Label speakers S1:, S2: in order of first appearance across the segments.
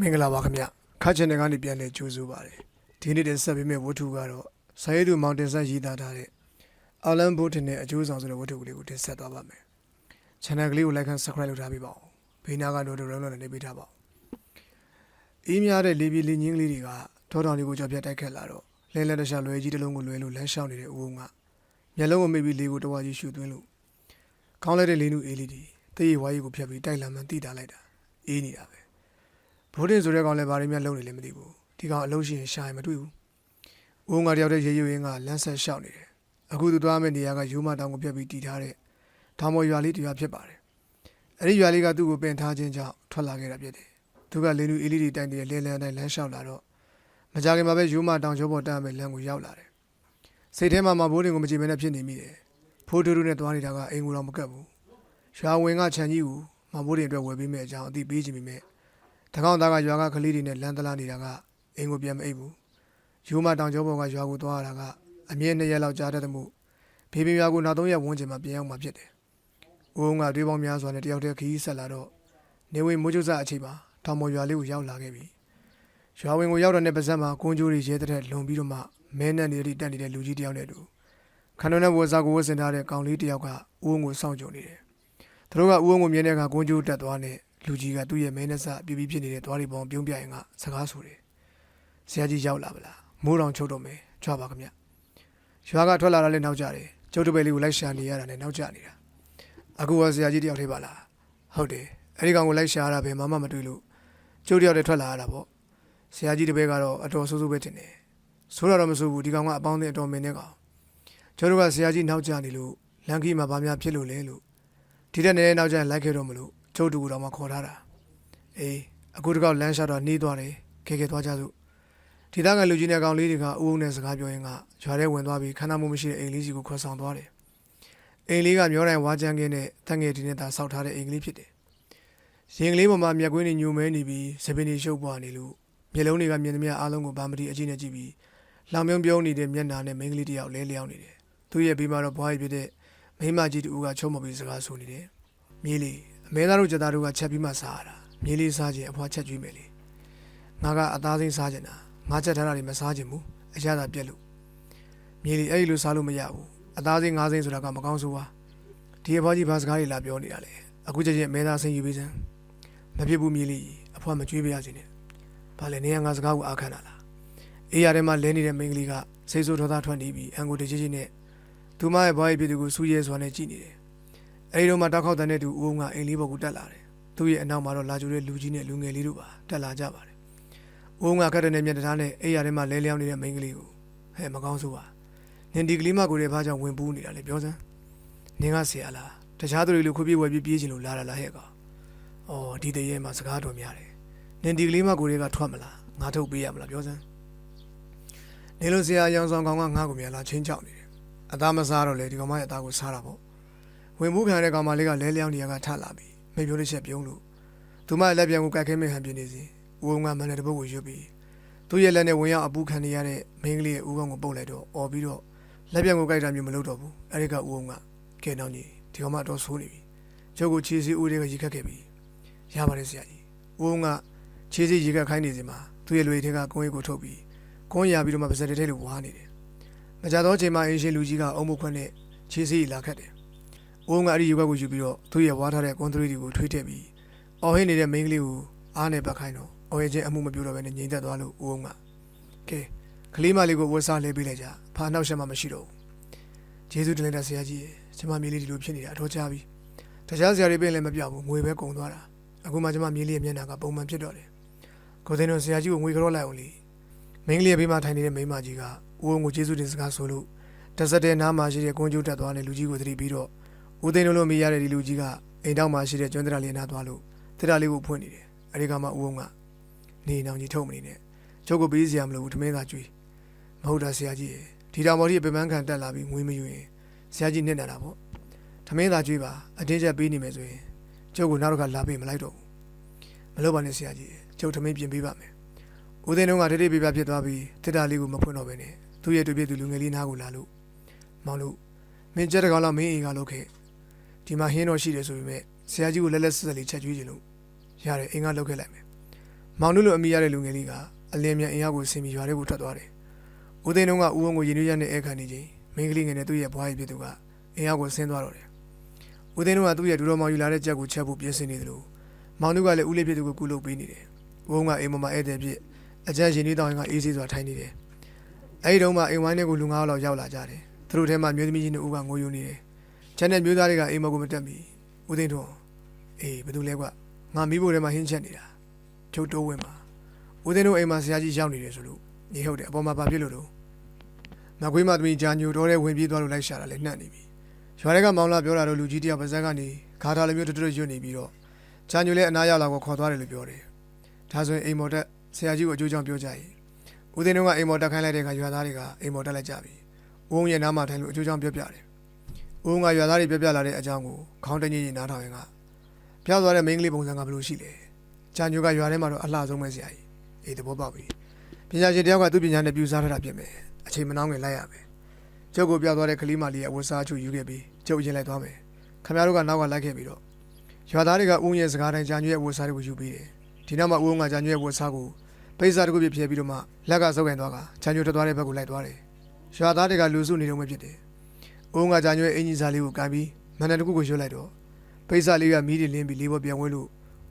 S1: မင်္ဂလာပါခင်ဗျခါချန်နယ်ကနေပြန်လဲကြိုးဆိုပါတယ်ဒီနေ့တင်ဆက်ပေးမယ့်ဝတ္ထုကတော့ဆိုရဲသူမောင်တင်ဆက်ရေးသားထားတဲ့အာလန်ဘိုးတင်ရဲ့အကျိုးဆောင်ဆိုတဲ့ဝတ္ထုကလေးကိုတင်ဆက်သွားပါမယ် channel ကလေးကို like and subscribe လုပ်ထားပေးပါဦးဘေးနားကတော့ဒရုံးလုံးနဲ့နေပေးထားပါဦးအေးများတဲ့လေပြေလေငင်းကလေးတွေကထောတောင်လေးကိုကြော်ပြတ်တိုက်ခတ်လာတော့လဲလဲတခြားလွယ်ကြီးတစ်လုံးကိုလွယ်လို့လမ်းလျှောက်နေတဲ့ဦးုံကမျက်လုံးကိုမိပြီးလေကိုတဝါကြီးရှူသွင်းလို့ကောင်းလိုက်တဲ့လေနုအေးလေးဒီတရေဝါးကြီးကိုဖြတ်ပြီးတိုက်လာမှန်တိတာလိုက်တာအေးနေတာပဲ ဘိုးတင်ဆိုတဲ့ကောင်လည်းဘာတွေများလုံနေလဲမသိဘူးဒီကောင်အလုံးရှိရင်ရှာရင်မတွေ့ဘူးဦးငါတယောက်တည်းရေရွရင်းကလမ်းဆက်လျှောက်နေတယ်အခုသူသွားမယ့်နေရာကယူမတောင်ကိုပြတ်ပြီးတည်ထားတဲ့ထောင်မော်ရွာလေးတစ်ရွာဖြစ်ပါတယ်အဲ့ဒီရွာလေးကသူ့ကိုပင်ထားခြင်းကြောင့်ထွက်လာခဲ့တာဖြစ်တယ်သူကလင်းလူအေးလေးတွေတိုက်နေတဲ့လဲလဲတိုင်းလမ်းလျှောက်လာတော့မကြခင်မှာပဲယူမတောင်ကျောပေါ်တန်းမဲ့လမ်းကိုရောက်လာတယ်စိတ်ထဲမှာမဘိုးတင်ကိုမကြည့်မဲနဲ့ဖြစ်နေမိတယ်ဖိုးတူတူနဲ့သွားနေတာကအိမ်ကိုတော့မကပ်ဘူးရွာဝင်ကခြံကြီးကိုမဘိုးတင်အတွက်ဝယ်ပေးမယ့်အကြောင်းအသိပေးချင်မိမဲ့ တကောင်သားကရွာကကလေးတွေနဲ့လမ်းတလားနေတာကအင်ကိုပြန်မအိပ်ဘူးယူမတောင်ကျောပေါ်ကရွာကိုသွားရတာကအမြင့်နှစ်ရက်လောက်ကြာတတ်တဲ့မှုဖေဖေရွာကိုနောက်သုံးရက်ဝန်းကျင်မှာပြန်ရောက်မှာဖြစ်တယ်။ဦးုံကတွေးပေါင်းများစွာနဲ့တယောက်တည်းခရီးဆက်လာတော့နေဝင်မိုးကျစအချိန်မှာထောင်ပေါ်ရွာလေးကိုရောက်လာခဲ့ပြီ။ရွာဝင်ကိုရောက်တဲ့ပါဇက်မှာကွန်ကြိုးတွေရဲတဲ့လွန်ပြီးတော့မှမဲနဲ့နေရီတက်နေတဲ့လူကြီးတယောက်နဲ့တူခန္ဓာနဲ့ဝတ်စားကိုဝတ်ဆင်ထားတဲ့ကောင်လေးတယောက်ကဦးုံကိုစောင့်ကြုံနေတယ်။သူတို့ကဦးုံကိုမြင်တဲ့အခါကွန်ကြိုးတက်သွားနဲ့ လူကြီးကသူ့ရဲ့မဲနဲ့စပြပြဖြစ်နေတဲ့သွားရီပေါင်းပြုံးပြရင်ကစကားဆိုတယ်။ဆရာကြီးရောက်လာဗလား။မိုးတောင်ချုပ်တော့မယ်။ကြွပါခင်ဗျ။ရွာကထွက်လာတာလည်းနောက်ကြတယ်။ကျုပ်တပည့်လေးကိုလိုက်ရှာနေရတာနဲ့နောက်ကျနေတာ။အခုကဆရာကြီးတယောက်သေးပါလား။ဟုတ်တယ်။အဲဒီကောင်ကိုလိုက်ရှာရတာပဲမမမတွေ့လို့ကျုပ်တယောက်တည်းထွက်လာရတာပေါ့။ဆရာကြီးတပည့်ကတော့အတော်ဆိုးဆိုးပဲတင်တယ်။ဆိုးတော့မဆိုးဘူးဒီကောင်ကအပေါင်းအသင်းအတော်မင်းနဲ့ကောင်။ကျုပ်တို့ကဆရာကြီးနောက်ကျနေလို့လန်ကီမှာဗာများဖြစ်လို့လဲလို့ဒီတဲ့နေတဲ့နောက်ကျရင်လိုက်ခဲ့တော့မလို့ ကျုပ်တူတော်မှခေါ်ထားတာအေးအခုတကောက်လမ်းလျှောက်တော့နှီးသွားတယ်ခဲခဲသွားကြစို့ဒီသားကလူကြီးနဲ့ကောင်လေးတွေကဦးုံနဲ့စကားပြောရင်းကရွာထဲဝင်သွားပြီးခန္ဓာမှုမရှိတဲ့အိမ်လေးစီကိုခေါ်ဆောင်သွားတယ်အိမ်လေးကမျောတိုင်းဝါကြမ်းကင်းနဲ့တက်ငယ်ဒီနဲ့သာစောက်ထားတဲ့အိမ်ကလေးဖြစ်တယ်ရင်ကလေးပေါ်မှာမျက်ကွင်းတွေညိုမဲနေပြီးစပင်းတွေရှုပ်ပွားနေလို့မျက်လုံးတွေကမြင်သမျှအားလုံးကိုဗာမတိအကြည့်နဲ့ကြည့်ပြီးလောင်မြုံပြုံးနေတဲ့မျက်နှာနဲ့မိန်းကလေးတစ်ယောက်လဲလျောင်းနေတယ်သူ့ရဲ့ဘေးမှာတော့ဘွားကြီးဖြစ်တဲ့မိန်းမကြီးတူကချုံမပြီးစကားဆိုနေတယ်မြေးလေး အမဲသားတို့ကြက်သားတို့ကချက်ပြီးမှစားရတာမြေးလေးစားခြင်းအဖွားချက်ကျွေးမယ်လေငါကအသားစိမ်းစားခြင်းတာငါချက်ထားတာတွေမစားခြင်းဘူးအရသာပြက်လို့မြေးလေးအဲ့ဒီလိုစားလို့မရဘူးအသားစိမ်းငါးစိမ်းဆိုတာကမကောင်းဆိုးပါဒီအဖွားကြီးဘာစကားတွေလာပြောနေတာလဲအခုချက်ချင်းအမဲသားစိမ်းယူပေးစမ်းမဖြစ်ဘူးမြေးလေးအဖွားမကျွေးပြရစေနဲ့ဘာလဲနေရငါစကားကိုအားခံတာလားအေးရထဲမှာလဲနေတဲ့မိန်းကလေးကစိတ်ဆိုးဒေါသထွက်နေပြီးအန်ကိုတကြီးကြီးနဲ့သူမရဲ့ဘွားရဲ့ပြည်သူကိုစူးရဲစွာနဲ့ကြည့်နေတယ် အဲဒီတော့မှတောက်ခေါက်တန်းတဲ့သူဦးုံကအိမ်လေးဘော်ကိုတက်လာတယ်။သူ့ရဲ့အနောက်မှာတော့လာကြိုတဲ့လူကြီးနဲ့လူငယ်လေးတို့ပါတက်လာကြပါတယ်။ဦးုံကကတ်တဲ့နဲ့မျက်နှာနဲ့အိမ်ရထဲမှာလဲလျောင်းနေတဲ့မိန်းကလေးကိုဟဲ့မကောင်းဆိုးပါ။နင်ဒီကလေးမကိုရဲ့ဘာကြောင့်ဝင်ပူးနေတာလဲပြောစမ်း။နင်ကဆရာလား။တခြားသူတွေလိုခွေးပြေးဝယ်ပြေးပြေးချင်လို့လာတာလားဟဲ့ကောင်။အော်ဒီတရေမှာစကားတော်များတယ်။နင်ဒီကလေးမကိုတွေကထွက်မလား။ငါထုတ်ပေးရမလားပြောစမ်း။နေလို့ဆရာရောင်ဆောင်ကောင်ကငါ့ကိုမြန်လာချင်းချောက်နေတယ်။အသားမစားတော့လေဒီကောင်မရဲ့အသားကိုစားတာပေါ့။ ဝင်မှုခံတဲ့ကောင်မလေးကလဲလျောင်းနေရကထလာပြီမိပြောလေးချက်ပြုံးလို့သူမလက်ပြန်ကိုကတ်ခဲမဲ့ဟန်ပြနေစီဦးုံကမန်တဲ့တပုတ်ကိုရွတ်ပြီးသူ့ရဲ့လက်နဲ့ဝင်ရောက်အပူခံနေရတဲ့မိန်းကလေးရဲ့ဦးခေါင်းကိုပုတ်လိုက်တော့អော်ပြီးတော့လက်ပြန်ကိုကြိုက်တာမျိုးမလုပ်တော့ဘူးအဲဒီကဦးုံကကဲနောင်ကြီးဒီကောင်မတော့ဆိုးနေပြီကျုပ်ကိုခြေစီဦးတွေကရေခတ်ခဲ့ပြီရပါတယ်ဆရာကြီးဦးုံကခြေစီရေခတ်ခိုင်းနေစီမှာသူ့ရဲ့လူရိတ်ကကုန်းရိပ်ကိုထုတ်ပြီးကုန်းရပြီးတော့မှပါစက်တဲထဲလိုဝါနေတယ်မကြတော့ချိန်မှာအင်းရှင်လူကြီးကအုံမခွန်းနဲ့ခြေစီလာခတ်တယ်။ ဦးကအဲ့ဒီရုပ်ဘက်ကိုယူပြီးတော့သူ့ရဲ့ဝါထားတဲ့ကွန်ထရီတွေကိုထွေးထည့်ပြီးအော်ဟင်းနေတဲ့မိန်းကလေးကိုအားနဲ့ပတ်ခိုင်းတော့အော်ရင်ချင်းအမှုမပြတော့ဘဲနဲ့ငြိမ်သက်သွားလို့ဦးကကဲကလေးမလေးကိုဝတ်စားလဲပေးလိုက်ကြ။ဖာနောက်ဆက်မှမရှိတော့ဘူး။ဂျေဇုတင်လိုက်တဲ့ဆရာကြီးကျမမြေးလေးဒီလိုဖြစ်နေတာအထောကြပြီ။တခြားဆရာတွေပြင်လည်းမပြောက်ဘူးငွေပဲကုန်သွားတာ။အခုမှကျမမြေးလေးရဲ့မျက်နှာကပုံမှန်ဖြစ်တော့တယ်။ကိုသိန်းတို့ဆရာကြီးကိုငွေကြောလိုက်အောင်လေ။မိန်းကလေးရဲ့ဘေးမှာထိုင်နေတဲ့မိန်းမကြီးကဦးကိုဂျေဇုတင်စကားဆိုလို့တဆက်တဲ့နားမှာရှိတဲ့ကွန်ကျိုးတက်သွားတဲ့လူကြီးကိုသတိပြီးတော့ ဦးသိန်းလုံးလုံးမိရတဲ့ဒီလူကြီးကအိမ်တောင်မှာရှိတဲ့ကျွန်းတရာလေးနားသွားလို့တရာလေးကိုဖွင့်နေတယ်အဲဒီကမှဦးုံကနေနောင်ကြီးထုတ်မနေနဲ့ချုပ်ကိုပေးစရာမလိုဘူးထမင်းသာကျွေးမဟုတ်တာဆရာကြီးဒီတောင်ပေါ်ကြီးပြပန်းခံတက်လာပြီးငွေမယူရင်ဆရာကြီးနစ်နေတာပေါ့ထမင်းသာကျွေးပါအတင်းချက်ပေးနေမယ်ဆိုရင်ကျုပ်ကနောက်တစ်ခါလာပေးမလိုက်တော့ဘူးမလုပ်ပါနဲ့ဆရာကြီးကျုပ်ထမင်းပြင်ပေးပါမယ်ဦးသိန်းလုံးကတိတိပြပြဖြစ်သွားပြီးတစ်တာလေးကိုမဖွင့်တော့ဘဲနဲ့သူ့ရဲ့တွေ့ပြသူလူငယ်လေးနားကိုလာလို့မောင်လို့မင်းကြက်တကောင်လောက်မင်းအိမ်ကလုပ်ခဲ့ ဒီမှာဟင်းတော့ရှိတယ်ဆိုပေမဲ့ဆရာကြီးကိုလက်လက်ဆက်ဆက်လေးချက်ကျွေးခြင်းလို့ရတယ်အင်္ဂါလောက်ခဲ့လိုက်မယ်မမောင်နုလိုအမိရတဲ့လူငယ်လေးကအလင်းမြန်အင်အားကိုဆင်ပြီးရွာထဲကိုထွက်သွားတယ်ဦးသိန်းတို့ကဦးဝင်းကိုရင်နှွေးရနဲ့အဲခံနေချိန်မိန်းကလေးငယ်နဲ့သူ့ရဲ့ဘွားရည်ဖြစ်သူကအင်အားကိုဆင်းသွားတော့တယ်ဦးသိန်းတို့ကသူ့ရဲ့ဒူတော်မောင်ယူလာတဲ့ကြက်ကိုချက်ဖို့ပြင်ဆင်နေတယ်လို့မောင်နုကလည်းဦးလေးဖြစ်သူကိုကုလုပ်ပေးနေတယ်ဦးဝင်းကအိမ်ပေါ်မှာဧည့်သည်ဖြစ်အကြမ်းရင်နှွေးတောင်းရင်ကအေးဆေးစွာထိုင်နေတယ်အဲဒီတုန်းမှာအိမ်ဝိုင်းထဲကိုလူငါးယောက်လောက်ရောက်လာကြတယ်သူတို့ထဲမှာမျိုးသမီးကြီးနဲ့ဦးကငိုယိုနေတယ် ချန်တဲ့မျိုးသားတွေကအိမ်မော်ကိုမတက်မီဦးသိန်းတို့အေးဘယ်သူလဲကွငါမိဖို့ထဲမှာဟင်းချက်နေတာကျုပ်တိုးဝင်မှာဦးသိန်းတို့အိမ်မှာဆရာကြီးရောက်နေတယ်ဆိုလို့ညီဟုတ်တယ်အပေါ်မှာဘာဖြစ်လို့တော့မကွေးမသမီးဂျာညိုတော်တဲ့ဝင်ပြေးသွားလို့လိုက်ရှာတာလည်းနှံ့နေပြီရွာတွေကမောင်လာပြောတာတော့လူကြီးတယောက်ပါဇက်ကနေဂါထာလိုမျိုးတွတ်တွတ်ရွတ်နေပြီးတော့ဂျာညိုလည်းအနားရောက်လာကိုခေါ်သွားတယ်လို့ပြောတယ်ဒါဆိုရင်အိမ်မော်တက်ဆရာကြီးကိုအကျိုးကြောင့်ပြောကြရင်ဦးသိန်းတို့ကအိမ်မော်တက်ခိုင်းလိုက်တဲ့အခါရွာသားတွေကအိမ်မော်တက်လိုက်ကြပြီဦးုံရဲ့နားမှာထိုင်လို့အကျိုးကြောင့်ပြောပြတယ် ဦးုံကရွာသားတွေပြောပြလာတဲ့အကြောင်းကိုခေါင်းတညင်းညင်းနားထောင်ရင်ကပြောက်သွားတဲ့မိန်းကလေးပုံစံကဘယ်လိုရှိလဲဂျာညိုကရွာထဲမှာတော့အလှဆုံးပဲဆရာကြီးအေးသဘောပေါက်ပြီပညာရှင်တယောက်ကသူ့ပညာနဲ့ပြူစားထားတာဖြစ်မယ်အချိန်မနှောင်းငင်လိုက်ရမယ်ကျုပ်ကိုပြောက်သွားတဲ့ကလေးမလေးရဲ့အဝတ်စားချုပ်ယူခဲ့ပြီးကျုပ်ရင်လိုက်သွားမယ်ခင်ဗျားတို့ကနောက်ကလိုက်ခဲ့ပြီးတော့ရွာသားတွေကဦးရဲ့စကားတိုင်းကြာညွရဲ့အဝတ်စားတွေကိုယူပြီးတယ်ဒီနောက်မှာဦးကကြာညွရဲ့အဝတ်စားကိုပိတ်စားတစ်ခုပြဖြဲပြီးတော့မှလက်ကစုပ်ကန်သွားကကြာညွထွက်သွားတဲ့ဘက်ကိုလိုက်သွားတယ်ရွာသားတွေကလူစုနေတော့မှဖြစ်တယ် ဦးကကြာညွရဲ့အင်ဂျင်စာလေးကိုကန်ပြီးမန္တန်တစ်ခုကိုရွတ်လိုက်တော့ပိတ်စားလေးကမီးတွေလင်းပြီးလေးပေါ်ပြန်ဝဲလို့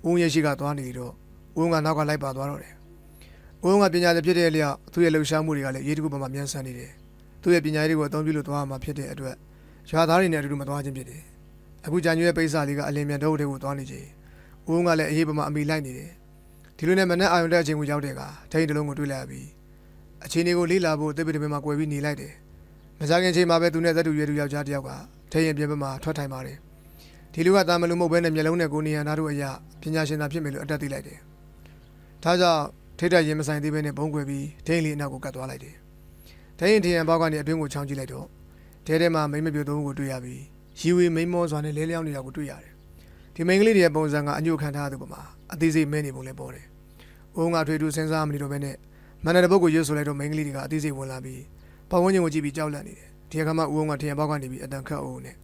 S1: ဦးရဲ့ရှိကသွားနေတော့ဦးကနောက်ကလိုက်ပါသွားတော့တယ်။ဦးုံကပညာသင်ဖြစ်တဲ့လျောက်သူ့ရဲ့လှူရှားမှုတွေကလည်းရေးတကူပေါ်မှာမြန်ဆန်နေတယ်။သူ့ရဲ့ပညာရေးတွေကိုအသုံးပြုလို့သွားမှာဖြစ်တဲ့အတွက်ရွာသားတွေနဲ့အတူတူမသွားခြင်းဖြစ်တယ်။အခုကြာညွရဲ့ပိဿာလေးကအလင်းမြန်တော့တဲ့ကိုသွားနေချိန်ဦးုံကလည်းအေးပမာအမိလိုက်နေတယ်။ဒီလိုနဲ့မနဲ့အာရုံတက်အချိန်ကိုရောက်တဲ့အခါထိန်တလုံးကိုတွေ့လိုက်ရပြီးအချိန်တွေကိုလေးလာဖို့တစ်ပိတစ်ပိမှာ꿰ပြီးနေလိုက်တယ်။ မကြခင်ချိန်မှာပဲသူနဲ့သက်တူရွယ်တူယောက်ျားတစ်ယောက်ကထိန်ရင်ပြင်ပမှာထွက်ထိုင်ပါတယ်။ဒီလူကတာမလူမဟုတ်ဘဲနဲ့မျက်လုံးနဲ့ကိုနေရနာတို့အရာပညာရှင်သာဖြစ်မယ်လို့အတက်သိလိုက်တယ်။ဒါကြောင့်ထိတ်တက်ရင်မဆိုင်သေးဘဲနဲ့ဘုံကွယ်ပြီးဒိန်းလေးအနောက်ကိုကတ်သွားလိုက်တယ်။ဒိန်းရင်ထရန်ဘောက်ကနေအတွင်းကိုချောင်းကြည့်လိုက်တော့ဒဲထဲမှာမိမ့်မပြိုသုံးကိုတွေ့ရပြီးရီဝေမိန်မောစွာနဲ့လဲလျောင်းနေတာကိုတွေ့ရတယ်။ဒီမိန်းကလေးတွေရဲ့ပုံစံကအညှို့ခံထားတဲ့ပုံမှာအသေးစိတ်မဲနေပုံလည်းပေါ်တယ်။ဦးငါထွေထူးစဉ်းစားမနေတော့ဘဲနဲ့မန္တရဘုတ်ကိုရွတ်ဆိုလိုက်တော့မိန်းကလေးတွေကအသေးစိတ်ဝင်လာပြီး ပတ်ဝန်းကျင်ကိုကြည့်ပြီးကြောက်လန့်နေတယ်။ဒီအခါမှာဦးငါထရန်ဘောက်ကနေပြီးအတန်ခတ်အောင်နဲ့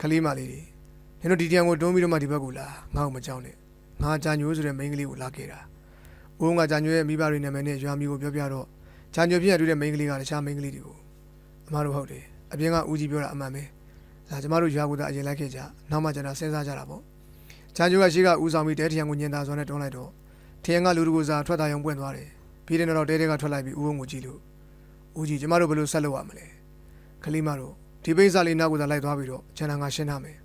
S1: ခလေးမလေးတွေနင်တို့ဒီတရန်ကိုတွန်းပြီးတော့မှဒီဘက်ကိုလာငါ့ကိုမကြောက်နဲ့ငါကြာညိုးဆိုတဲ့မိန်းကလေးကိုလာခဲ့တာ။ဦးုံကကြာညွဲရဲ့မိဘတွေနာမည်နဲ့ရွာမျိုးကိုပြောပြတော့ကြာညွဲပြည့်ရတွေ့တဲ့မိန်းကလေးကတခြားမိန်းကလေးတွေကိုအမတို့ဟုတ်တယ်အပြင်ကဦးကြီးပြောတာအမှန်ပဲဒါကျမတို့ရွာကိုသာအရင်လိုက်ခဲ့ကြနောက်မှကျန်တာစဉ်းစားကြတာပေါ့ကြာညွဲကရှိကဦးဆောင်ပြီးတဲထရန်ကိုညင်သာစွာနဲ့တွန်းလိုက်တော့ထရန်ကလူတို့ကိုစားထွက်တာရုံပွင့်သွားတယ်ပြီးတဲ့နောက်တဲတဲကထွက်လိုက်ပြီးဦးုံကိုကြည့်လို့ ဦးကြီးကျမတို့ဘယ်လိုဆက်လုပ်ရမလဲခလေးမတို့ဒီပိတ်စာလေးနောက်ကိုသာလိုက်သွားပြီးတော့ကျန်တာငါရှင်းထားမယ်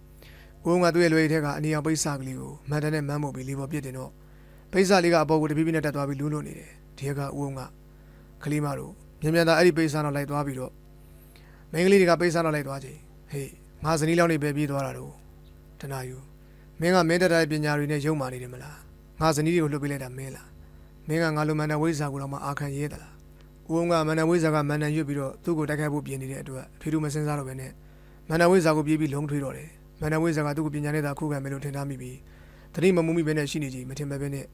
S1: ဦးုံကသူ့ရဲ့လွယ်ရည်ထက်ကအနီအောင်ပိတ်စာကလေးကိုမန်တန်နဲ့မန်းမို့ပြီးလေးပေါ်ပြစ်တင်တော့ပိတ်စာလေးကအပေါ်ကိုတပြပြနဲ့တက်သွားပြီးလူးလို့နေတယ်ဒီကဦးုံကကလေးမတို့မြန်မြန်သာအဲ့ဒီပိတ်စာတော့လိုက်သွားပြီးတော့မိန်းကလေးတွေကပိတ်စာတော့လိုက်သွားချိန်ဟေးငါဇနီးလောင်းနေပဲပြေးသွားတာတော့တနာယူမင်းကမင်းတက်တဲ့ပညာတွေနဲ့ရုံမာနေတယ်မလားငါဇနီးတွေကိုလှုပ်ပေးလိုက်တာမင်းလားမင်းကငါလိုမန္တဝိဇာကိုတော့မှအာခံရဲသလား ဦးုံကမန္တဝိဇာကမန္တန်ရွတ်ပြီးတော့သူ့ကိုတိုက်ခိုက်ဖို့ပြင်နေတဲ့အတွက်အဖေတို့မစင်စားတော့ပဲနဲ့မန္တဝိဇာကိုပြေးပြီးလုံးထွေးတော့တယ်မန္တဝိဇာကသူ့ကိုပညာနဲ့သာခုခံမယ်လို့ထင်ထားမိပြီးတတိမမူမိပဲနဲ့ရှိနေကြမထင်ပဲပဲနဲ့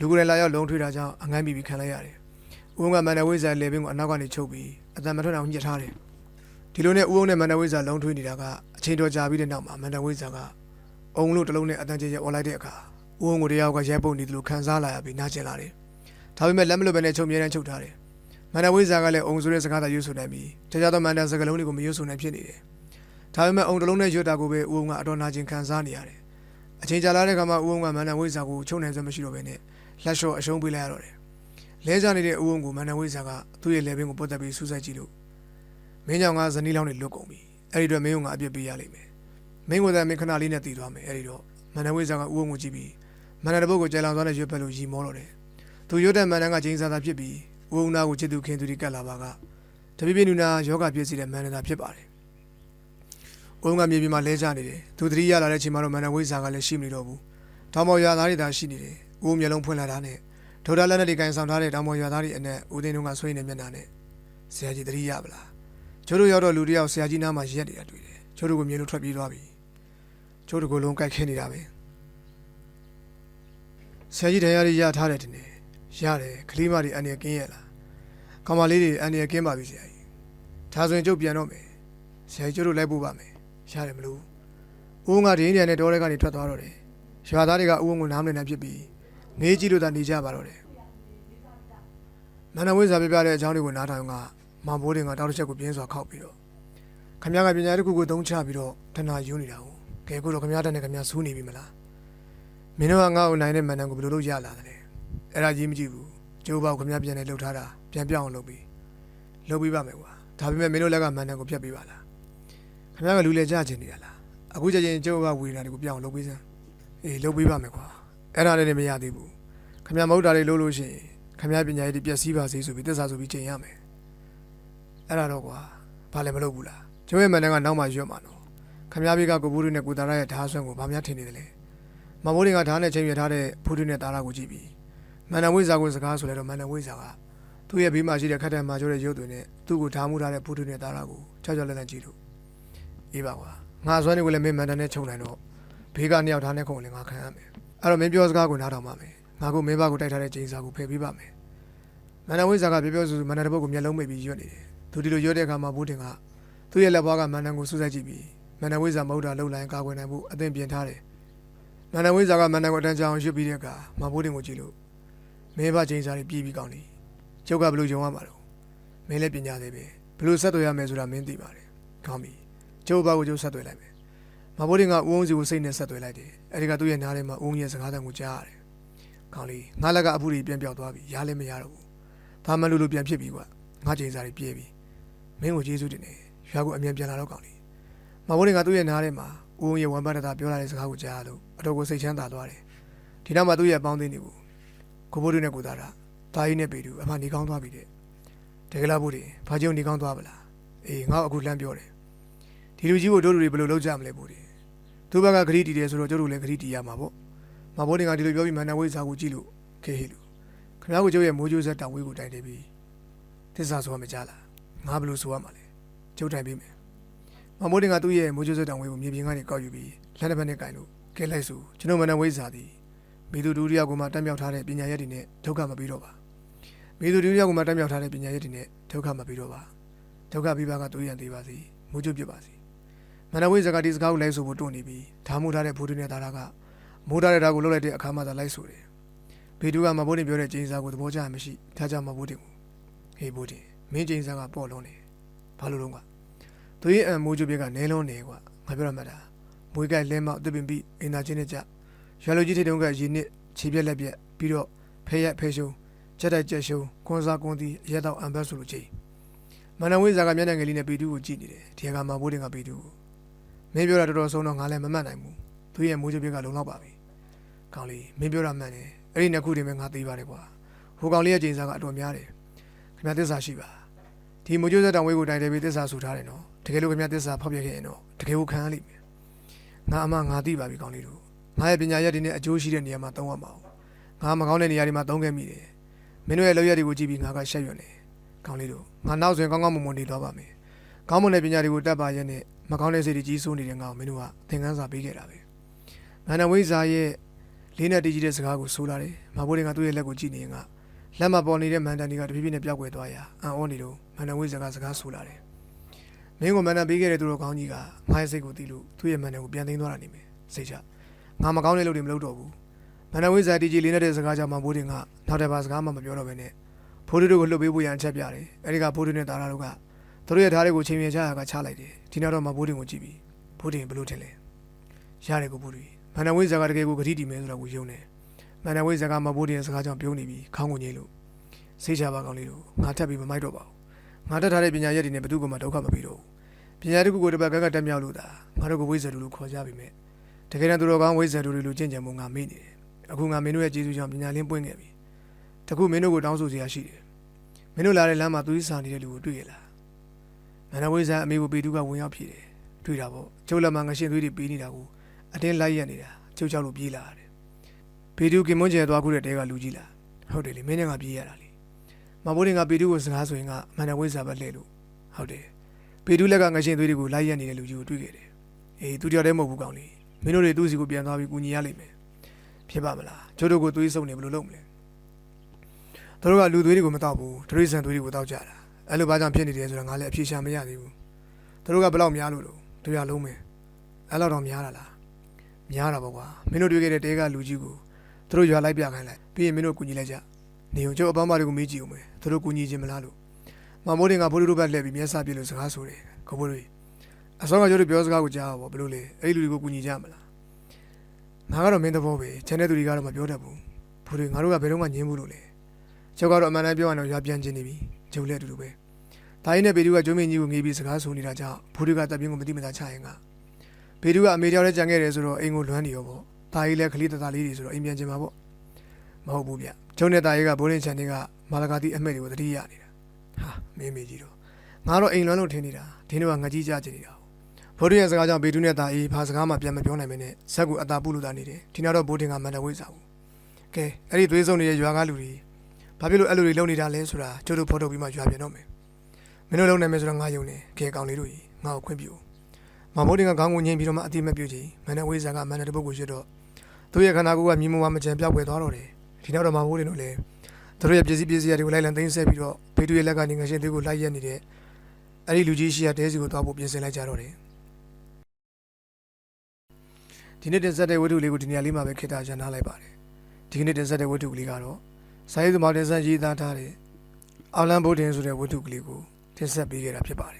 S1: လူကိုယ်တိုင်လာရောက်လုံထွေးတာကြောင့်အငန်းပြီးပြီးခံလိုက်ရတယ်။ဦးုံကမန္တဝိဇာလေပင်ကိုအနောက်ကနေချုပ်ပြီးအတန်မထွက်အောင်ညှစ်ထားတယ်။ဒီလိုနဲ့ဦးုံနဲ့မန္တဝိဇာလုံထွေးနေတာကအချိန်တော်ကြာပြီးတဲ့နောက်မှာမန္တဝိဇာကအုံလို့တစ်လုံးနဲ့အတန်ကျကျអော်လိုက်တဲ့အခါဦးုံကိုတယောက်ကရဲပုံနေတယ်လို့ခံစားလာရပြီးနားကျင်လာတယ်။ဒါပေမဲ့လက်မလွတ်ပဲနဲ့ချုပ်မြဲတမ်းချုပ်ထားတယ်။ မန္တဝိဇာကလည်းအုံဆိုတဲ့စကားသာရွတ်ဆိုနိုင်ပြီးတခြားသောမန္တစကားလုံးတွေကိုမရွတ်ဆိုနိုင်ဖြစ်နေတယ်။ဒါပေမဲ့အုံတစ်လုံးနဲ့ရွတ်တာကိုပဲဦးုံကအတော်နာကျင်ခံစားနေရတယ်။အချိန်ကြာလာတဲ့အခါမှာဦးုံကမန္တဝိဇာကိုချုပ်နိုင်စွမ်းမရှိတော့ဘဲနဲ့လက်လျှော့အရှုံးပေးလိုက်ရတော့တယ်။လဲကြနေတဲ့အုံကိုမန္တဝိဇာကသူ့ရဲ့လေပင်ကိုပုတ်တက်ပြီးစူးစိုက်ကြည့်လို့မင်းကြောင့်ငါဇနီးလောင်းတွေလွတ်ကုန်ပြီ။အဲ့ဒီတော့မင်းကငါအပြစ်ပေးရလိမ့်မယ်။မင်းကလည်းမင်းခဏလေးနဲ့တည်သွားမယ်။အဲ့ဒီတော့မန္တဝိဇာကအုံကိုကြည့်ပြီးမန္တတပုတ်ကိုကြဲလောင်သွားတဲ့ရွက်ဖက်လို့ရီမောတော့တယ်။သူရွတ်တဲ့မန္တန်ကချင်းစားတာဖြစ်ပြီး အုံနာကိုချစ်သူခင်သူတွေကတ်လာပါကတပြည့်ပြည့်နူနာယောဂပြည့်စည်တဲ့မန္တတာဖြစ်ပါတယ်။အုံကမြေပြင်မှာလဲကြနေတယ်။သူသတိရလာတဲ့အချိန်မှာတော့မန္တဝိဇာကလည်းရှိမနေတော့ဘူး။တောင်ပေါ်ရွာသားတွေသာရှိနေတယ်။ဦးမျိုးလုံးဖွင့်လာတာနဲ့ဒေါက်တာလက်နဲ့ဒီကန်ဆောင်ထားတဲ့တောင်ပေါ်ရွာသားတွေအနက်ဦးသိန်းတို့ကဆွေးနေမျက်နှာနဲ့ဆရာကြီးတတိယပလားကျိုးတို့ရောက်တော့လူတယောက်ဆရာကြီးနားမှာရက်နေတာတွေ့တယ်ကျိုးတို့ကမြင်လို့ထွက်ပြေးသွားပြီကျိုးတို့ကလုံးကြိုက်ခင်းနေတာပဲဆရာကြီးတရားလေးရထားတယ်တင်နေ ရတယ်ကလေးမတွေအန်ရကင်းရဲ့လားကောင်မလေးတွေအန်ရကင်းပါပြီဆရာကြီးဒါဆိုရင်ကျုပ်ပြန်တော့မယ်ဆရာကြီးကျိုးတို့လိုက်ပို့ပါမယ်ရတယ်မလို့ဦးငါဒင်းတန်နဲ့တောထဲကနေထွက်သွားတော့တယ်ရွာသားတွေကဦးဝုံကိုနားမလည်နေဖြစ်ပြီးနေကြည့်လို့သာနေကြပါတော့တယ်မန္တဝိဇ္ဇာပြပြတဲ့အကြောင်းတွေကိုနားထောင်ကမောင်ဘိုးတင်ကတောက်တစ်ချက်ကိုပြင်းစွာခောက်ပြီးတော့ခမရကပညာတစ်ခုကိုသုံးချပြီးတော့တဏှာယူနေတာကိုကဲကိုတော့ခမရတဲ့နဲ့ခမရဆူးနေပြီမလားမင်းတို့ကငါ့ကိုနိုင်တဲ့မန္တန်ကိုဘယ်လိုလုပ်ရလာတယ် အဲ့ဒါကြီးမကြည့်ဘူးကျိုးပေါက်ခမရပြန်နေလှုပ်ထားတာပြန်ပြောင်းအောင်လုပ်ပြီးလုပ်ပြီးပါမယ်ကွာဒါပေမဲ့မင်းတို့လက်ကမန္တန်ကိုဖျက်ပေးပါလားခမရကလူလေကြချင်နေတာလားအခုချက်ချင်းကျိုးကဝေနေတာတွေကိုပြောင်းအောင်လုပ်ပြီးစမ်းအေးလုပ်ပြီးပါမယ်ကွာအဲ့ဒါလည်းမရသေးဘူးခမရမဟုတ်တာတွေလုပ်လို့ရှိရင်ခမရပညာရေးတွေပျက်စီးပါစေဆိုပြီးတစ္ဆာဆိုပြီးချိန်ရမယ်အဲ့ဒါတော့ကွာဘာလည်းမလုပ်ဘူးလားကျိုးရဲ့မန်တန်ကနောက်မှရွတ်မှာနော်ခမရဘေးကကိုဘူးတွေနဲ့ကိုတာရရဲ့ဓာတ်ဆွမ်းကိုဘာများထင်နေတယ်လဲမမိုးတွေကဓာတ်နဲ့ချိန်ရထားတဲ့ဖူးတွေနဲ့တာရကိုကြည့်ပြီး မန်တန်ဝိဇာကိုစကားဆိုလဲတော့မန်တန်ဝိဇာကသူ့ရဲ့ဘေးမှာရှိတဲ့ခက်တဲ့မာကျိုးတဲ့ရုပ်တွေနဲ့သူ့ကိုဓာတ်မှုထားတဲ့ဖူးတွေနဲ့တာရကိုကြောက်ကြောက်လက်လက်ကြည့်လို့အေးပါကွာငါဆွမ်းတွေကိုလည်းမင်းမန်တန်နဲ့ခြုံနိုင်တော့ဘေးကနှစ်ယောက်ဓာတ်နဲ့ခုံလည်းငါခံရမယ်အဲ့တော့မင်းပြောစကားကိုနားထောင်ပါမယ်ငါကမင်းဘကိုတိုက်ထားတဲ့ချိန်စာကိုဖယ်ပေးပါမယ်မန္တဝိဇာကပြောပြောဆိုဆိုမန္တတပုတ်ကိုမျက်လုံးမိတ်ပြီးရွတ်နေတယ်သူဒီလိုရွတ်တဲ့အခါမှာဘိုးတင်ကသူ့ရဲ့လက်ဘွားကမန္တန်ကိုစူးစိုက်ကြည့်ပြီးမန္တဝိဇာမဟုတ်တာလှုပ်လိုက်ကာကွယ်နိုင်ဖို့အသင်ပြင်ထားတယ်မန္တဝိဇာကမန္တန်ကိုအတန်းချောင်းရွတ်ပြီးတဲ့အခါမဘိုးတင်ကိုကြည့်လို့ မင်းဘချင်းစာတွေပြည်ပြီးကောင်းတယ်ကျုပ်ကဘလို့ယုံရမှာတော့မင်းလည်းပညာသေးပဲဘလို့ဆက်သွယ်ရမယ်ဆိုတာမင်းသိပါတယ်ကောင်းပြီကျုပ်ဘကိုကျုပ်ဆက်သွယ်လိုက်မယ်မဘိုးတင်ကဦးအောင်စီကိုစိတ်နဲ့ဆက်သွယ်လိုက်တယ်အဲဒီကသူ့ရဲ့နားထဲမှာဦးအောင်ရဲ့စကားသံကိုကြားရတယ်ကောင်းလေငါလက်ကအဖူတွေပြန်ပြောက်သွားပြီရားလည်းမရတော့ဘူးဒါမှလူလူပြန်ဖြစ်ပြီကွာငါချိန်စားတွေပြည့်ပြီမင်းကိုကျေးဇူးတင်တယ်ရွာကိုအမြန်ပြန်လာတော့ကောင်းလေမဘိုးရင်ကသူ့ရဲ့နားထဲမှာဦးုံရဲ့ဝမ်ပတ်တတာပြောလာတဲ့စကားကိုကြားလို့အတော်ကိုစိတ်ချမ်းသာသွားတယ်ဒီနောက်မှာသူ့ရဲ့အပေါင်းအသင်းတွေကို ကိုဘိုးတို့နဲ့ကိုသားတာတာကြီးနဲ့ပေတူအမှနေကောင်းသွားပြီတဲ့တကယ်လားဘိုးတွေဘာကြောင့်နေကောင်းသွားပလားအေးငါ့အခုလမ်းပြောတယ်ဒီလူကြီးကိုတို့လူတွေဘယ်လိုလုပ်ကြမလဲဘိုးတွေသူ့ဘက်ကဂရီတီတယ်ဆိုတော့တို့လူလည်းဂရီတီရမှာပေါ့မဘိုးတွေကဒီလိုပြောပြီးမန္တဝိဇာကိုကြည့်လို့ခေဟေလူခင်ဗျားကိုကျုပ်ရဲ့မိုးကြိုးဆက်တောင်ဝေးကိုတိုင်တယ်ပြီးသစ္စာဆိုရမကြလားငါဘယ်လိုဆိုရမှာလဲကျုပ်တိုင်ပြီးမယ်မမိုးတင်ကသူ့ရဲ့မိုးကြိုးဆက်တောင်ဝေးကိုမြေပြင်ကနေကောက်ယူပြီးလက်တစ်ဖက်နဲ့ကင်လို့ကဲလိုက်ဆိုကျွန်တော်မနဝိဇ္ဇာသည် မိသူဒုတိယကမှတက်မြောက်ထားတဲ့ပညာရက်တွေနဲ့ဒုက္ခမပြီးတော့ပါမိသူဒုတိယကမှတက်မြောက်ထားတဲ့ပညာရက်တွေနဲ့ဒုက္ခမပြီးတော့ပါဒုက္ခပြီးပါကသူရန်သေးပါစေမိုးကြိုးပြပါစေမနဝိဇ္ဇာကဒီစကားကိုလိုက်ဆိုဖို့တွန့်နေပြီးဓာမှုထားတဲ့ဘုဒ္ဓနဲ့သားကမိုးထားတဲ့ဓာကိုလှုပ်လိုက်တဲ့အခါမှသာလိုက်ဆိုတယ်ဘေတူကမဘိုးတင်ပြောတဲ့ကျင်းစားကိုသဘောကျမှမရှိဒါကြောင့်မဘိုးတင်ကိုဟေးဘိုးတင်မင်းကျင်းစားကပေါ့လုံးနေဘာလို့လုံးကသူရဲ့အမိုးကျပြကနဲလုံးနေကွာငါပြောရမှာဒါမွေးကဲလဲမောက်တစ်ပင်ပြီးအင်တာချင်းနဲ့ကြ ရွာလူကြီးထိတုံးကရေနစ်ခြေပြက်လက်ပြက်ပြီးတော့ဖဲရက်ဖဲရှုံကြက်တိုက်ကြက်ရှုံကွန်စားကွန်တီအရက်တော့အံဘတ်ဆိုလိုချင်းမန္တဝိဇာကမျက်နှာငယ်လေးနဲ့ပေတူကိုကြည့်နေတယ်ဒီကမှာဘိုးတင်ကပေတူကိုမင်းပြောတာတော်တော်ဆုံးတော့ငါလည်းမမှတ်နိုင်ဘူးသူရဲ့မိုးကျပြကလုံလောက်ပါပြီကောင်းလေမင်းပြောတာမှန်တယ်အဲ့ဒီနှစ်ခုတည်းပဲငါသိပါတယ်ကွာဟိုကောင်လေးရဲ့ကျင်းစားကအတော်များတယ်ခင်ဗျာသစ္စာရှိပါဒီမိုးကျိုးဆက်တောင်ဝေးကိုတိုင်တယ်ပြီးသစ္စာဆိုထားတယ်နော်တကယ်လို့ခင်ဗျာသစ္စာဖောက်ပြခဲ့ရင်တော့တကယ်ကိုခံရလိမ့်မယ်ငါအမငါသိပါပြီကောင်လေးတို့ ငါရဲ့ပညာရက်တွေနဲ့အကျိုးရှိတဲ့နေရာမှာသုံးရမှာငါမကောင်းတဲ့နေရာတွေမှာသုံးခဲ့မိတယ်မင်းတို့ရဲ့လောက်ရက်တွေကိုကြည့်ပြီးငါကရှက်ရွံ့တယ်ကောင်လေးတို့ငါနောက်ဆိုရင်ကောင်းကောင်းမွန်မွန်နေသွားပါမယ်ကောင်းမွန်တဲ့ပညာတွေကိုတတ်ပါရဲ့နဲ့မကောင်းတဲ့စိတ်တွေကြီးစိုးနေတဲ့ငါ့ကိုမင်းတို့ကသင်ခန်းစာပေးခဲ့တာပဲမန္တဝိဇာရဲ့လေးနဲ့တည်ကြည့်တဲ့စကားကိုဆိုလာတယ်။မဘိုးတွေကသူ့ရဲ့လက်ကိုကြည့်နေရင်ကလက်မပေါ်နေတဲ့မန်တန်တွေကတဖြည်းဖြည်းနဲ့ပြောက်ကွယ်သွားရာအံ့ဩနေတော့မန်တန်ဝိဇ္ဇာကစကားဆိုလာတယ်။မင်းကမန်တန်ပေးခဲ့တဲ့သူတော်ကောင်းကြီးကငါရဲ့စိတ်ကိုတီးလို့သူ့ရဲ့မန်တန်ကိုပြန်သိမ်းသွားတာနေမယ်။စိတ်ချ။ ငါမကောင်းတဲ့လုပ်တွေမလုပ်တော့ဘူး။မန်တန်ဝိဇ္ဇာတည်ကြည့်လေးနဲ့တဲ့စကားကြောင့်မဘိုးတွေကနောက်တစ်ပါးစကားမှမပြောတော့ဘဲနဲ့ဖိုးတို့ကိုလှုပ်ပေးဖို့ရန်ချက်ပြတယ်။အဲဒီကဖိုးတို့နဲ့တာရာတို့ကသူတို့ရဲ့ဓာတ်တွေကိုချိန်မြင်ကြရကချလိုက်တယ်။ဒီနောက်တော့မဘိုးတွေကိုကြည့်ပြီးဘိုးတွေဘယ်လိုထင်လဲ။ရတယ်ကိုဘိုးတွေမန်တန်ဝိဇ္ဇာကတကယ်ကိုဂတိတီမယ်ဆိုတော့ကိုယုံတယ်။မန္တဝိဇ္ဇာကမဘိုးတဲ့စကားကြောင့်ပြုံးနေပြီးခေါင်းကိုညိလို့စိတ်ချပါကောင်းလေးတို့ငါထပ်ပြီးမမိုက်တော့ပါဘူးငါတက်ထားတဲ့ပညာရက်တွေနဲ့ဘယ်သူမှဒုက္ခမပေးတော့ဘူးပညာတစ်ခုကိုတစ်ပတ်ကကတက်မြောက်လို့သာငါတို့ကိုဝိဇ္ဇာတူလို့ခေါ်ကြပြီမဲ့ တကယ်တမ်းသူတော်ကောင်းဝိဇ္ဇာတူတွေလို့ကြင်ကြံမှုငါမေ့နေတယ်အခုငါမင်းတို့ရဲ့ကျေးဇူးကြောင့်ပညာလင်းပွင့်ခဲ့ပြီတခုမင်းတို့ကိုတောင်းဆိုစရာရှိတယ်မင်းတို့လာတဲ့လမ်းမှာသူဤစာနေတဲ့လူကိုတွေ့ရလားမန္တဝိဇ္ဇာအမေကိုပေတူကဝင်ရောက်ဖြေတယ်တွေ့တာပေါ့ကျုပ်လက်မှာငရှင်သွေးတွေပေးနေတာကိုအတင်းလိုက်ရက်နေတာကျုပ်ကြောက်လို့ပြေးလာတယ်ပေတူကင်မွန်ကျဲသွားခုတဲ့တဲကလူကြီးလားဟုတ်တယ်လေမင်းနဲ့ငါပြေးရတာလေမဘိုးတင်ကပေတူကိုစကားဆိုရင်ကမန္တဝိဇ္ဇာပဲလှည့်လို့ဟုတ်တယ်ပေတူလက်ကငရှင်သွေးတွေကိုလိုက်ရက်နေတဲ့လူကြီးကိုတွေ့ခဲ့တယ်အေးသူတယောက်တည်းမဟုတ်ဘူးကောင်လေး မင်းတို့တွေသူ့စီကိုပြန်သွားပြီးကူညီရလိမ့်မယ်ဖြစ်ပါမလားကျိုးတို့ကိုသွေးစုံနေဘယ်လိုလုပ်မလဲသူတို့ကလူသွေးတွေကိုမတောက်ဘူးတရိษံသွေးတွေကိုတောက်ကြတာအဲ့လိုဘာကြောင့်ဖြစ်နေတယ်ဆိုတာငါလည်းအဖြေရှာမရသေးဘူးသူတို့ကဘယ်လောက်များလို့လို့တရားလုံးမယ်အဲ့လောက်တော့များတာလားများတာပေါ့ကွာမင်းတို့တွေ့ခဲ့တဲ့တဲကလူကြီးကိုသူတို့ရွာလိုက်ပြခိုင်းလိုက်ပြီးရင်မင်းတို့ကူညီလိုက်ကြနေုံကျုပ်အပန်းမတွေကိုမေးကြည့်ဦးမယ်သူတို့ကူညီခြင်းမလားလို့မမိုးတင်ကဘိုးတို့ဘက်လှည့်ပြီးမျက်စာပြလို့စကားဆိုတယ်ကဘိုးတို့ အစောကကျုပ်တို့ပြောစကားကိုကြားပါဘယ်လိုလဲအဲ့ဒီလူတွေကိုကူညီကြမလားငါကတော့မင်းသဘောပဲချန်တဲ့သူတွေကတော့မပြောတတ်ဘူးဘိုးတို့ငါတို့ကဘယ်တော့မှညင်းဘူးလို့လေကျုပ်ကတော့အမှန်တမ်းပြောရတော့ရွာပြန်ချင်းနေပြီကျုပ်လည်းအတူတူပဲဒါကြီးနဲ့ဘေတူကကျုံးမင်းကြီးကိုငေးပြီးစကားဆိုနေတာကြောင့်ဘိုးတို့ကတပ်ပြင်းကိုမတိမတာချရင်ကဘေတူကအမေတယောက်လည်းကြံခဲ့တယ်ဆိုတော့အိမ်ကိုလွမ်းနေရောပေါ့ဒါကြီးလည်းခလေးတသားလေးတွေဆိုတော့အိမ်ပြန်ချင်မှာပေါ့မဟုတ်ဘူးဗျကျုံနဲ့တာကြီးကဘိုးရင်ချန်တွေကမာလကာတိအမှဲ့တွေကိုတတိရနေတာဟာမင်းမေကြီးတော့ငါတော့အိမ်လွမ်းလို့ထင်နေတာဒင်းတို့ကငကြီးကြချင်နေတာ ဘိုးတို့ရဲ့စကားကြောင့်ဘေတူနဲ့တာကြီးဘာစကားမှပြန်မပြောနိုင်မင်းနဲ့ဇက်ကူအတာပုလို့တာနေတယ်ဒီနောက်တော့ဘိုးတင်ကမန္တဝိဇ္ဇာဘူးကဲအဲ့ဒီသွေးစုံနေတဲ့ရွာကားလူတွေဘာဖြစ်လို့အဲ့လိုတွေလုပ်နေတာလဲဆိုတာကျုပ်တို့ဖော်ထုတ်ပြီးမှရွာပြန်တော့မယ်မင်းတို့လုပ်နိုင်မယ်ဆိုတော့ငါယုံတယ်ကဲကောင်လေးတို့ကြီးငါ့ကိုခွင့်ပြုမဘိုးတင်ကခေါင်းကိုငိမ့်ပြီးတော့မှအတိမပြုတ်ချင်မန္တဝိဇ္ဇာကမန္တတပုတ်ကိုရွတ်တော့သူ့ရဲ့ခန္ဓာကိုယ်ကမြင်မဝမကြံပြောက်ွယ်သွားတော့တယ်ဒီနောက်တော့မဘိုးတင်တို့လည်းသူတို့ရဲ့ပစ္စည်းပစ္စည်းတွေကိုလိုက်လံသိမ်းဆည်းပြီးတော့ဘေတူရဲ့လက်ကနေငရှင်သေးကိုလိုက်ရက်နေတဲ့အဲ့ဒီလူကြီးရှိရတဲစီကိုသွားဖို့ပြင်ဆင်လိုက်ကြတော့တယ် ဒီနေ့တင်ဆက်တဲ့ဝတ္ထုလေးကိုဒီနေရာလေးမှာပဲခေတ္တရန်ထားလိုက်ပါတယ်ဒီကနေ့တင်ဆက်တဲ့ဝတ္ထုကလေးကတော့စာရေးသမားတင်ဆက်ရေးသားထားတဲ့အော်လန်ဘိုတင်ဆိုတဲ့ဝတ္ထုကလေးကိုတင်ဆက်ပေးခဲ့တာဖြစ်ပါတယ်